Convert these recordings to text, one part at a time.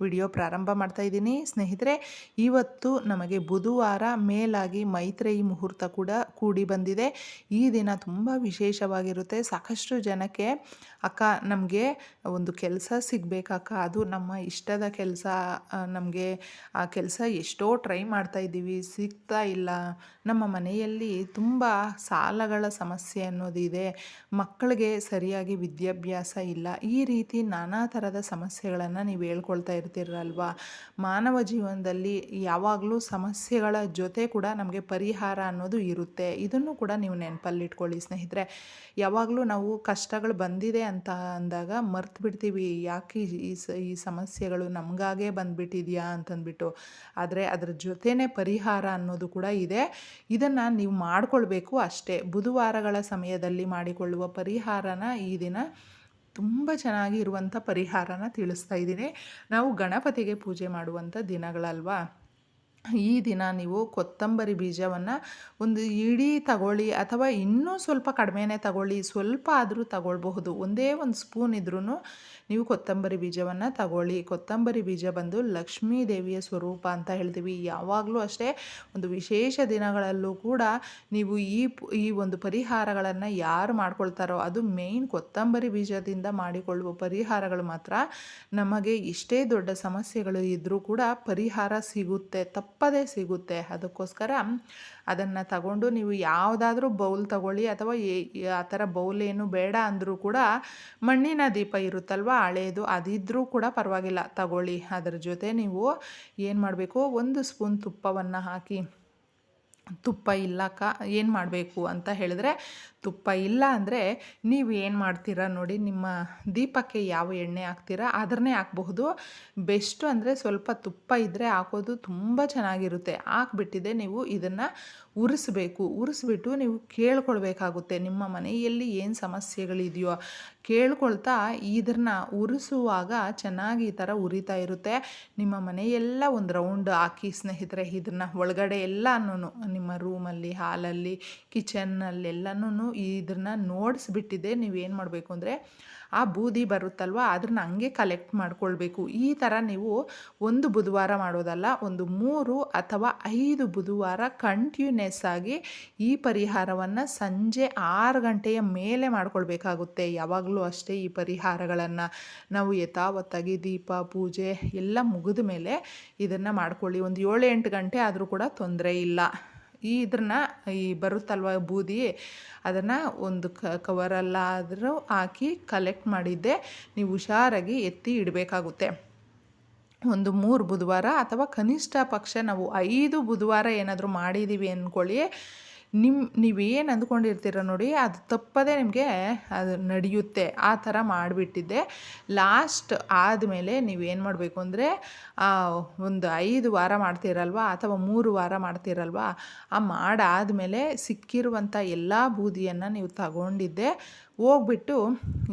Video ಪ್ರಾರಂಭ ಮಾಡ್ತಾ ಇದ್ದೀನಿ. ಸ್ನೇಹಿತರೆ, ಇವತ್ತು ನಮಗೆ ಬುಧವಾರ ಮೇಲಾಗಿ ಮೈತ್ರೇಯಿ ಮುಹೂರ್ತ ಕೂಡ ಕೂಡಿ ಬಂದಿದೆ. ಈ ದಿನ ತುಂಬ ವಿಶೇಷವಾಗಿರುತ್ತೆ. ಸಾಕಷ್ಟು ಜನಕ್ಕೆ ಅಕ್ಕ, ನಮಗೆ ಒಂದು ಕೆಲಸ ಸಿಗಬೇಕಕ್ಕ ಅದು ನಮ್ಮ ಇಷ್ಟದ ಕೆಲಸ. ನಮಗೆ ಆ ಕೆಲಸ ಎಷ್ಟೋ ಟ್ರೈ ಮಾಡ್ತಾ ಇದ್ದೀವಿ. ಸಿಗ್ತಾ ಇಲ್ಲ. ನಮ್ಮ ಮನೆಯಲ್ಲಿ ತುಂಬ ಸಾಲಗಳ ಸಮಸ್ಯೆ ಅನ್ನೋದಿದೆ ಮಕ್ಕಳಿಗೆ ಸರಿಯಾಗಿ ವಿದ್ಯಾಭ್ಯಾಸ ಇಲ್ಲ. ಈ ರೀತಿ ನಾನಾ ಥರದ ಸಮಸ್ಯೆಗಳನ್ನು ನೀವು ಹೇಳ್ಕೊಳ್ತಾ ಇರ್ತೀರಲ್ವಾ ಮಾನವ ಜೀವನದಲ್ಲಿ ಯಾವಾಗಲೂ ಸಮಸ್ಯೆಗಳ ಜೊತೆ ಕೂಡ ನಮಗೆ ಪರಿಹಾರ ಅನ್ನೋದು ಇರುತ್ತೆ. ಇದನ್ನು ಕೂಡ ನೀವು ನೆನಪಲ್ಲಿಟ್ಕೊಳ್ಳಿ ಸ್ನೇಹಿತರೆ. ಯಾವಾಗಲೂ ನಾವು ಕಷ್ಟಗಳು ಬಂದಿದೆ ಅಂತ ಅಂದಾಗ ಮರ್ತು ಬಿಡ್ತೀವಿ. ಯಾಕೆ ಈ ಸಮಸ್ಯೆಗಳು ನಮಗಾಗೇ ಬಂದುಬಿಟ್ಟಿದೆಯಾ ಅಂತಂದ್ಬಿಟ್ಟು. ಆದರೆ ಅದರ ಜೊತೆನೇ ಪರಿಹಾರ ಅನ್ನೋದು ಕೂಡ ಇದೆ. ಇದನ್ನು ನೀವು ಮಾಡಿಕೊಳ್ಬೇಕು ಅಷ್ಟೇ. ಬುಧವಾರಗಳ ಸಮಯದಲ್ಲಿ ಮಾಡಿಕೊಳ್ಳುವ ಪರಿಹಾರನ ಈ ದಿನ ತುಂಬ ಚೆನ್ನಾಗಿ ಇರುವಂಥ ಪರಿಹಾರನ ತಿಳಿಸ್ತಾ ಇದ್ದೀನಿ. ನಾವು ಗಣಪತಿಗೆ ಪೂಜೆ ಮಾಡುವಂಥ ದಿನಗಳಲ್ವಾ? ಈ ದಿನ ನೀವು ಕೊತ್ತಂಬರಿ ಬೀಜವನ್ನು ಒಂದು ಇಡೀ ತಗೊಳ್ಳಿ ಅಥವಾ ಇನ್ನೂ ಸ್ವಲ್ಪ ಕಡಿಮೆನೇ ತಗೊಳ್ಳಿ, ಸ್ವಲ್ಪ ಆದರೂ ತಗೊಳ್ಬಹುದು. ಒಂದೇ ಒಂದು ಸ್ಪೂನ್ ಇದ್ರೂ ನೀವು ಕೊತ್ತಂಬರಿ ಬೀಜವನ್ನು ತಗೊಳ್ಳಿ. ಕೊತ್ತಂಬರಿ ಬೀಜ ಬಂದು ಲಕ್ಷ್ಮೀ ದೇವಿಯ ಸ್ವರೂಪ ಅಂತ ಹೇಳ್ತೀವಿ. ಯಾವಾಗಲೂ ಅಷ್ಟೇ ಒಂದು ವಿಶೇಷ ದಿನಗಳಲ್ಲೂ ಕೂಡ ನೀವು ಈ ಈ ಒಂದು ಪರಿಹಾರಗಳನ್ನು ಯಾರು ಮಾಡ್ಕೊಳ್ತಾರೋ ಅದು ಮೇಯ್ನ್ ಕೊತ್ತಂಬರಿ ಬೀಜದಿಂದ ಮಾಡಿಕೊಳ್ಳುವ ಪರಿಹಾರಗಳು ಮಾತ್ರ. ನಮಗೆ ಇಷ್ಟೇ ದೊಡ್ಡ ಸಮಸ್ಯೆಗಳು ಇದ್ದರೂ ಕೂಡ ಪರಿಹಾರ ಸಿಗುತ್ತೆ. ತಪ್ಪದೇ ಸಿಗುತ್ತೆ ಅದಕ್ಕೋಸ್ಕರ ಅದನ್ನು ತಗೊಂಡು ನೀವು ಯಾವುದಾದ್ರೂ ಬೌಲ್ ತಗೊಳ್ಳಿ ಅಥವಾ ಆ ಥರ ಬೌಲ್ ಏನು ಬೇಡ ಅಂದರೂ ಕೂಡ ಮಣ್ಣಿನ ದೀಪ ಇರುತ್ತಲ್ವ ಹಳೆಯದು ಅದಿದ್ದರೂ ಕೂಡ ಪರವಾಗಿಲ್ಲ ತಗೊಳ್ಳಿ. ಅದರ ಜೊತೆ ನೀವು ಏನು ಮಾಡಬೇಕು? ಒಂದು ಸ್ಪೂನ್ ತುಪ್ಪವನ್ನು ಹಾಕಿ, ತುಪ್ಪ ಇಲ್ಲಕ್ಕ ಏನು ಮಾಡಬೇಕು ಅಂತ ಹೇಳಿದ್ರೆ ತುಪ್ಪ ಇಲ್ಲ ಅಂದರೆ ನೀವು ಏನು ಮಾಡ್ತೀರಾ ನೋಡಿ, ನಿಮ್ಮ ದೀಪಕ್ಕೆ ಯಾವ ಎಣ್ಣೆ ಹಾಕ್ತೀರಾ ಅದನ್ನೇ ಹಾಕಬಹುದು. ಬೆಸ್ಟು ಅಂದರೆ ಸ್ವಲ್ಪ ತುಪ್ಪ ಇದ್ದರೆ ಹಾಕೋದು ತುಂಬ ಚೆನ್ನಾಗಿರುತ್ತೆ. ಹಾಕ್ಬಿಟ್ಟಿದೆ ನೀವು ಇದನ್ನು ಉರಿಸ್ಬೇಕು. ಉರಿಸ್ಬಿಟ್ಟು ನೀವು ಕೇಳ್ಕೊಳ್ಬೇಕಾಗುತ್ತೆ ನಿಮ್ಮ ಮನೆಯಲ್ಲಿ ಏನು ಸಮಸ್ಯೆಗಳಿದೆಯೋ. ಕೇಳ್ಕೊಳ್ತಾ ಇದನ್ನು ಉರಿಸುವಾಗ ಚೆನ್ನಾಗಿ ಈ ಥರ ಉರಿತಾ ಇರುತ್ತೆ. ನಿಮ್ಮ ಮನೆಯೆಲ್ಲ ಒಂದು ರೌಂಡ್ ಹಾಕಿ ಸ್ನೇಹಿತರೆ, ಇದನ್ನು ಒಳಗಡೆ ಎಲ್ಲನೂ ನಿಮ್ಮ ರೂಮಲ್ಲಿ, ಹಾಲಲ್ಲಿ ಕಿಚನ್ನಲ್ಲೆಲ್ಲನೂ ಇದನ್ನು ನೋಡಿಸ್ಬಿಟ್ಟಿದ್ದೆ ನೀವೇನು ಮಾಡಬೇಕು ಅಂದರೆ ಆ ಬೂದಿ ಬರುತ್ತಲ್ವ ಅದನ್ನ ಹಂಗೆ ಕಲೆಕ್ಟ್ ಮಾಡ್ಕೊಳ್ಬೇಕು. ಈ ಥರ ನೀವು ಒಂದು ಬುಧವಾರ ಮಾಡೋದಲ್ಲ, ಒಂದು ಮೂರು ಅಥವಾ ಐದು ಬುಧವಾರ ಕಂಟಿನ್ಯೂಸ್ ಆಗಿ ಈ ಪರಿಹಾರವನ್ನು ಸಂಜೆ ಆರು ಗಂಟೆಯ ಮೇಲೆ ಮಾಡ್ಕೊಳ್ಬೇಕಾಗುತ್ತೆ. ಯಾವಾಗಲೂ ಅಷ್ಟೇ ಈ ಪರಿಹಾರಗಳನ್ನು ನಾವು ಯಥಾವತ್ತಾಗಿ ದೀಪ, ಪೂಜೆ ಎಲ್ಲ ಮುಗಿದ ಮೇಲೆ ಇದನ್ನು ಮಾಡ್ಕೊಳ್ಳಿ. ಒಂದು ಏಳು ಎಂಟು ಗಂಟೆ ಆದರೂ ಕೂಡ ತೊಂದರೆ ಇಲ್ಲ. ಈ ಇದನ್ನ ಈ ಬರುತ್ತಲ್ವ ಬೂದಿ, ಅದನ್ನು ಒಂದು ಕ, ಕವರಲ್ಲಾದರೂ ಹಾಕಿ ಕಲೆಕ್ಟ್ ಮಾಡಿದ್ದೆ. ನೀವು ಹುಷಾರಾಗಿ ಎತ್ತಿ ಇಡಬೇಕಾಗುತ್ತೆ. ಒಂದು ಮೂರು ಬುಧವಾರ ಅಥವಾ ಕನಿಷ್ಠ ಪಕ್ಷ ನಾವು ಐದು ಬುಧವಾರ ಏನಾದರೂ ಮಾಡಿದ್ದೀವಿ ಅಂದ್ಕೊಳ್ಳಿ ನಿಮ್ಮ ನೀವೇನು ಅಂದ್ಕೊಂಡಿರ್ತೀರ ನೋಡಿ, ಅದು ತಪ್ಪದೇ ನಿಮಗೆ ಅದು ನಡೆಯುತ್ತೆ, ಆ ಥರ ಮಾಡಿಬಿಟ್ಟಿದ್ದೆ. ಲಾಸ್ಟ್ ಆದಮೇಲೆ ನೀವೇನು ಮಾಡಬೇಕು ಅಂದರೆ ಒಂದು ಐದು ವಾರ ಮಾಡ್ತೀರಲ್ವ, ಅಥವಾ ಮೂರು ವಾರ ಮಾಡ್ತೀರಲ್ವ, ಆ ಮಾಡಾದಮೇಲೆ ಸಿಕ್ಕಿರುವಂಥ ಎಲ್ಲ ಬೂದಿಯನ್ನು ನೀವು ತಗೊಂಡಿದ್ದೆ. ಹೋಗ್ಬಿಟ್ಟು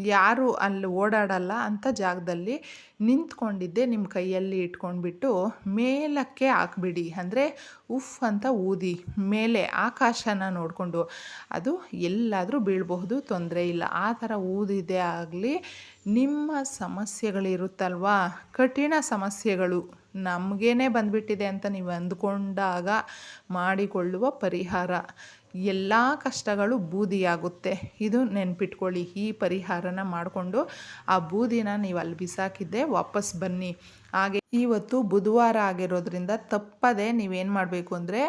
ಯಾರು ಅಲ್ಲಿ ಓಡಾಡಲ್ಲ ಅಂತ ಜಾಗದಲ್ಲಿ ನಿಂತ್ಕೊಂಡಿದ್ದೆ ನಿಮ್ಮ ಕೈಯಲ್ಲಿ ಇಟ್ಕೊಂಡ್ಬಿಟ್ಟು ಮೇಲಕ್ಕೆ ಹಾಕ್ಬಿಡಿ. ಅಂದರೆ ಉಫ್ ಅಂತ ಊದಿ ಮೇಲೆ ಆಕಾಶನ ನೋಡಿಕೊಂಡು. ಅದು ಎಲ್ಲಾದರೂ ಬೀಳಬಹುದು, ತೊಂದರೆ ಇಲ್ಲ. ಆ ಥರ ಊದಿದೆ ಆಗಲಿ ನಿಮ್ಮ ಸಮಸ್ಯೆಗಳಿರುತ್ತಲ್ವಾ? ಕಠಿಣ ಸಮಸ್ಯೆಗಳು ನಮಗೇನೆ ಬಂದುಬಿಟ್ಟಿದೆ ಅಂತ ನೀವು ಅಂದ್ಕೊಂಡಾಗ ಮಾಡಿಕೊಳ್ಳುವ ಪರಿಹಾರ. ಎಲ್ಲ ಕಷ್ಟಗಳು ಬೂದಿಯಾಗುತ್ತೆ. ಇದು ನೆನ್ಪಿಟ್ಕೊಳ್ಳಿ. ಈ ಪರಿಹಾರನ ಮಾಡಿಕೊಂಡು ಆ ಬೂದಿನ ನೀವು ಅಲ್ಲಿ ಬಿಸಾಕಿದ್ದೆ ವಾಪಸ್ ಬನ್ನಿ. ಹಾಗೆ ಇವತ್ತು ಬುಧವಾರ ಆಗಿರೋದ್ರಿಂದ ತಪ್ಪದೆ ನೀವೇನು ಮಾಡಬೇಕು ಅಂದರೆ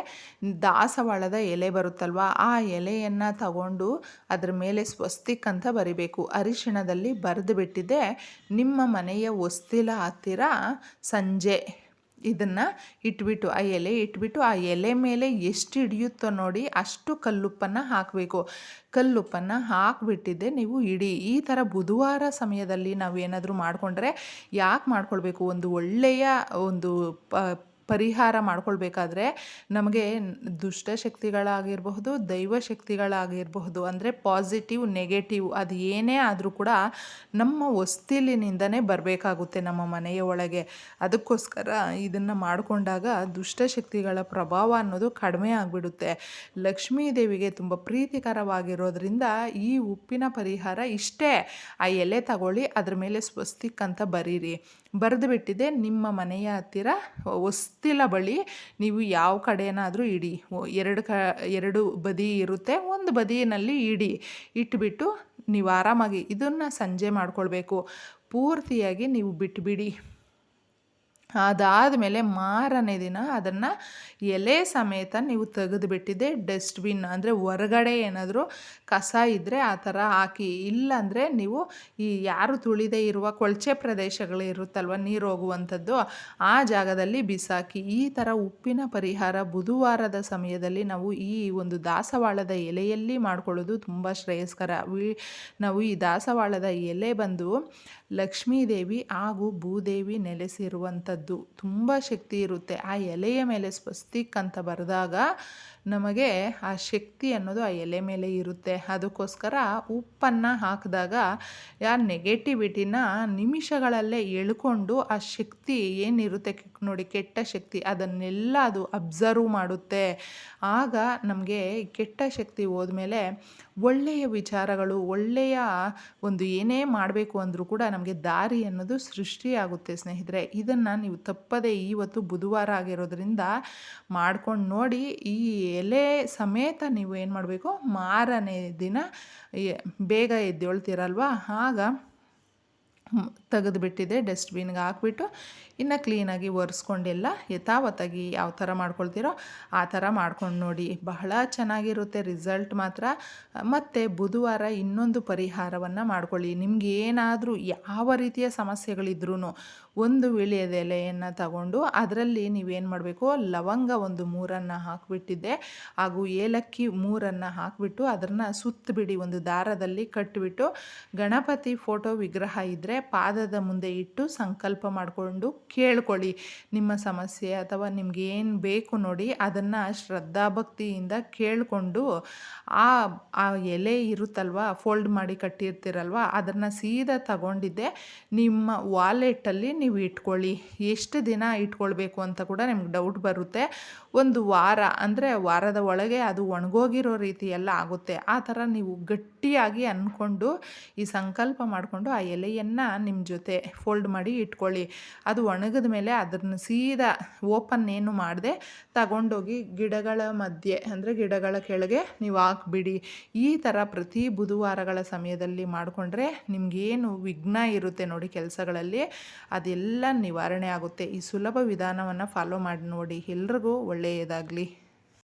ದಾಸವಾಳದ ಎಲೆ ಬರುತ್ತಲ್ವ? ಆ ಎಲೆಯನ್ನು ತಗೊಂಡು ಅದರ ಮೇಲೆ ಸ್ವಸ್ತಿಕ್ ಅಂತ ಬರಿಬೇಕು. ಅರಿಶಿಣದಲ್ಲಿ ಬರೆದು ಬಿಟ್ಟಿದ್ದೆ ನಿಮ್ಮ ಮನೆಯ ಹೊಸ್ತಿಲ ಹತ್ತಿರ ಸಂಜೆ ಇದನ್ನು ಇಟ್ಬಿಟ್ಟು, ಆ ಎಲೆ ಇಟ್ಬಿಟ್ಟು, ಆ ಎಲೆ ಮೇಲೆ ಎಷ್ಟು ಹಿಡಿಯುತ್ತೋ ನೋಡಿ ಅಷ್ಟು ಕಲ್ಲುಪ್ಪನ್ನು ಹಾಕಬೇಕು. ಕಲ್ಲುಪ್ಪನ್ನು ಹಾಕಿಬಿಟ್ಟಿದ್ದೆ ನೀವು ಇಡಿ. ಈ ಥರ ಬುಧವಾರ ಸಮಯದಲ್ಲಿ ನಾವು ಏನಾದರೂ ಮಾಡಿಕೊಂಡ್ರೆ ಯಾಕೆ ಮಾಡ್ಕೊಳ್ಬೇಕು? ಒಂದು ಒಳ್ಳೆಯ ಒಂದು ಪ ಪರಿಹಾರ ಮಾಡ್ಕೊಳ್ಬೇಕಾದ್ರೆ ನಮಗೆ ದುಷ್ಟಶಕ್ತಿಗಳಾಗಿರಬಹುದು ದೈವ ಶಕ್ತಿಗಳಾಗಿರಬಹುದು, ಅಂದರೆ ಪಾಸಿಟಿವ್ ನೆಗೆಟಿವ್ ಅದು ಏನೇ ಆದರೂ ಕೂಡ ನಮ್ಮ ಹೊಸ್ತಿಲಿನಿಂದನೇ ಬರಬೇಕಾಗುತ್ತೆ ನಮ್ಮ ಮನೆಯ ಒಳಗೆ. ಅದಕ್ಕೋಸ್ಕರ ಇದನ್ನು ಮಾಡಿಕೊಂಡಾಗ ದುಷ್ಟಶಕ್ತಿಗಳ ಪ್ರಭಾವ ಅನ್ನೋದು ಕಡಿಮೆ ಆಗಿಬಿಡುತ್ತೆ. ಲಕ್ಷ್ಮೀ ದೇವಿಗೆ ತುಂಬ ಪ್ರೀತಿಕರವಾಗಿರೋದ್ರಿಂದ ಈ ಉಪ್ಪಿನ ಪರಿಹಾರ ಇಷ್ಟೇ. ಆ ಎಲೆ ತಗೊಳ್ಳಿ, ಅದ್ರ ಮೇಲೆ ಸ್ವಸ್ತಿಕ್ ಅಂತ ಬರೀರಿ. ಬರೆದು ಬಿಟ್ಟಿದೆ, ನಿಮ್ಮ ಮನೆಯ ಹತ್ತಿರ, ಹೊಸ್ತಿಲ ಬಳಿ ನೀವು ಯಾವ ಕಡೆನಾದರೂ ಇಡಿ. ಎರಡು ಕ, ಎರಡು ಬದಿ ಇರುತ್ತೆ, ಒಂದು ಬದಿಯಲ್ಲಿ ಇಡಿ. ಇಟ್ಬಿಟ್ಟು ನೀವು ಆರಾಮಾಗಿ ಇದನ್ನು ಸಂಜೆ ಮಾಡ್ಕೊಳ್ಬೇಕು. ಪೂರ್ತಿಯಾಗಿ ನೀವು ಬಿಟ್ಬಿಡಿ. ಅದಾದಮೇಲೆ ಮಾರನೇ ದಿನ ಅದನ್ನು ಎಲೆ ಸಮೇತ ನೀವು ತೆಗೆದುಬಿಟ್ಟಿದ್ದೆ, ಡಸ್ಟ್ಬಿನ್ ಅಂದರೆ ಹೊರಗಡೆ ಏನಾದರೂ ಕಸ ಇದ್ದರೆ ಆ ಥರ ಹಾಕಿ. ಇಲ್ಲಾಂದರೆ ನೀವು ಈ ಯಾರು ತುಳಿದೇ ಇರುವ ಕೊಳಚೆ ಪ್ರದೇಶಗಳು ಇರುತ್ತಲ್ವ, ನೀರು ಹೋಗುವಂಥದ್ದು, ಆ ಜಾಗದಲ್ಲಿ ಬಿಸಾಕಿ. ಈ ಥರ ಉಪ್ಪಿನ ಪರಿಹಾರ ಬುಧವಾರದ ಸಮಯದಲ್ಲಿ ನಾವು ಈ ಒಂದು ದಾಸವಾಳದ ಎಲೆಯಲ್ಲಿ ಮಾಡ್ಕೊಳ್ಳೋದು ತುಂಬ ಶ್ರೇಯಸ್ಕರ. ನಾವು ಈ ದಾಸವಾಳದ ಎಲೆ ಬಂದು ಲಕ್ಷ್ಮೀದೇವಿ ಹಾಗೂ ಭೂದೇವಿ ನೆಲೆಸಿರುವಂಥದ್ದು. ತುಂಬ ಶಕ್ತಿ ಇರುತ್ತೆ. ಆ ಎಲೆಯ ಮೇಲೆ ಸ್ವಸ್ತಿಕ್ ಅಂತ ಬರೆದಾಗ ನಮಗೆ ಆ ಶಕ್ತಿ ಅನ್ನೋದು ಆ ಎಲೆ ಮೇಲೆ ಇರುತ್ತೆ. ಅದಕ್ಕೋಸ್ಕರ ಉಪ್ಪನ್ನು ಹಾಕಿದಾಗ ಆ ನೆಗೆಟಿವಿಟಿನ ನಿಮಿಷಗಳಲ್ಲೇ ಎಳ್ಕೊಂಡು ಆ ಶಕ್ತಿ ಏನಿರುತ್ತೆ ನೋಡಿ ಕೆಟ್ಟ ಶಕ್ತಿ ಅದನ್ನೆಲ್ಲ ಅದು ಅಬ್ಸರ್ವ್ ಮಾಡುತ್ತೆ. ಆಗ ನಮಗೆ ಕೆಟ್ಟ ಶಕ್ತಿ ಹೋದ್ಮೇಲೆ ಒಳ್ಳೆಯ ವಿಚಾರಗಳು, ಒಳ್ಳೆಯ ಒಂದು ಏನೇ ಮಾಡಬೇಕು ಅಂದರೂ ಕೂಡ ನಮಗೆ ದಾರಿ ಅನ್ನೋದು ಸೃಷ್ಟಿಯಾಗುತ್ತೆ ಸ್ನೇಹಿತರೆ. ಇದನ್ನು ನೀವು ತಪ್ಪದೇ ಇವತ್ತು ಬುಧವಾರ ಆಗಿರೋದ್ರಿಂದ ಮಾಡ್ಕೊಂಡು ನೋಡಿ, ಈ ಎಲೆ ಸಮೇತ ನೀವು ಏನು ಮಾಡಬೇಕು? ಮಾರನೇ ದಿನ ಬೇಗ ಎದ್ದೇಳ್ತೀರಲ್ವ? ಆಗ ತೆಗೆದುಬಿಟ್ಟಿದೆ ಡಸ್ಟ್ಬಿನ್ಗೆ ಹಾಕ್ಬಿಟ್ಟು ಇನ್ನು ಕ್ಲೀನಾಗಿ ಒರೆಸ್ಕೊಂಡೆಲ್ಲ. ಯಥಾವತ್ತಾಗಿ ಯಾವ ಥರ ಮಾಡ್ಕೊಳ್ತೀರೋ ಆ ಥರ ಮಾಡ್ಕೊಂಡು ನೋಡಿ. ಬಹಳ ಚೆನ್ನಾಗಿರುತ್ತೆ ರಿಸಲ್ಟ್ ಮಾತ್ರ. ಮತ್ತು ಬುಧವಾರ ಇನ್ನೊಂದು ಪರಿಹಾರವನ್ನು ಮಾಡ್ಕೊಳ್ಳಿ. ನಿಮ್ಗೆ ಏನಾದರೂ ಯಾವ ರೀತಿಯ ಸಮಸ್ಯೆಗಳಿದ್ರೂ ಒಂದು ವಿಳಿಯದ ಎಲೆಯನ್ನು ತಗೊಂಡು ಅದರಲ್ಲಿ ನೀವೇನು ಮಾಡಬೇಕು? ಲವಂಗ ಒಂದು ಮೂರನ್ನು ಹಾಕಿಬಿಟ್ಟಿದ್ದೆ. ಹಾಗೂ ಏಲಕ್ಕಿ ಮೂರನ್ನು ಹಾಕಿಬಿಟ್ಟು ಅದನ್ನು ಸುತ್ತಬಿಡಿ ಒಂದು ದಾರದಲ್ಲಿ ಕಟ್ಟಿಬಿಟ್ಟು ಗಣಪತಿ ಫೋಟೋ ವಿಗ್ರಹ ಇದ್ದರೆ ಪಾದದ ಮುಂದೆ ಇಟ್ಟು ಸಂಕಲ್ಪ ಮಾಡಿಕೊಂಡು ಕೇಳ್ಕೊಳ್ಳಿ. ನಿಮ್ಮ ಸಮಸ್ಯೆ ಅಥವಾ ನಿಮ್ಗೆ ಏನು ಬೇಕು ನೋಡಿ ಅದನ್ನು ಶ್ರದ್ಧಾಭಕ್ತಿಯಿಂದ ಕೇಳಿಕೊಂಡು ಆ ಆ ಎಲೆ ಇರುತ್ತಲ್ವ, ಫೋಲ್ಡ್ ಮಾಡಿ ಕಟ್ಟಿರ್ತೀರಲ್ವ, ಅದನ್ನು ಸೀದಾ ತಗೊಂಡಿದ್ದೆ. ನಿಮ್ಮ ವಾಲೆಟಲ್ಲಿ ನೀವು ಇಟ್ಕೊಳ್ಳಿ. ಎಷ್ಟು ದಿನ ಇಟ್ಕೊಳ್ಬೇಕು ಅಂತ ಕೂಡ ನಿಮ್ಗೆ ಡೌಟ್ ಬರುತ್ತೆ. ಒಂದು ವಾರ, ಅಂದರೆ ವಾರದ ಒಳಗೆ ಅದು ಒಣಗೋಗಿರೋ ರೀತಿ ಎಲ್ಲ ಆಗುತ್ತೆ. ಆ ಥರ ನೀವು ಗಟ್ಟಿಯಾಗಿ ಅಂದ್ಕೊಂಡು ಈ ಸಂಕಲ್ಪ ಮಾಡಿಕೊಂಡು ಆ ಎಲೆಯನ್ನು ನಿಮ್ಮ ಜೊತೆ ಫೋಲ್ಡ್ ಮಾಡಿ ಇಟ್ಕೊಳ್ಳಿ. ಅದು ಒಣಗಿದ ಮೇಲೆ ಅದನ್ನು ಸೀದಾ ಓಪನ್ ಏನು ಮಾಡದೆ, ತಗೊಂಡೋಗಿ ಗಿಡಗಳ ಮಧ್ಯೆ, ಅಂದರೆ ಗಿಡಗಳ ಕೆಳಗೆ ನೀವು ಹಾಕ್ಬಿಡಿ. ಈ ಥರ ಪ್ರತಿ ಬುಧವಾರಗಳ ಸಮಯದಲ್ಲಿ ಮಾಡಿಕೊಂಡ್ರೆ ನಿಮಗೇನು ವಿಘ್ನ ಇರುತ್ತೆ ನೋಡಿ ಕೆಲಸಗಳಲ್ಲಿ, ಅದೆಲ್ಲ ನಿವಾರಣೆ ಆಗುತ್ತೆ. ಈ ಸುಲಭ ವಿಧಾನವನ್ನು ಫಾಲೋ ಮಾಡಿ ನೋಡಿ. ಎಲ್ರಿಗೂ ಒಳ್ಳೆಯದಾಗಲಿ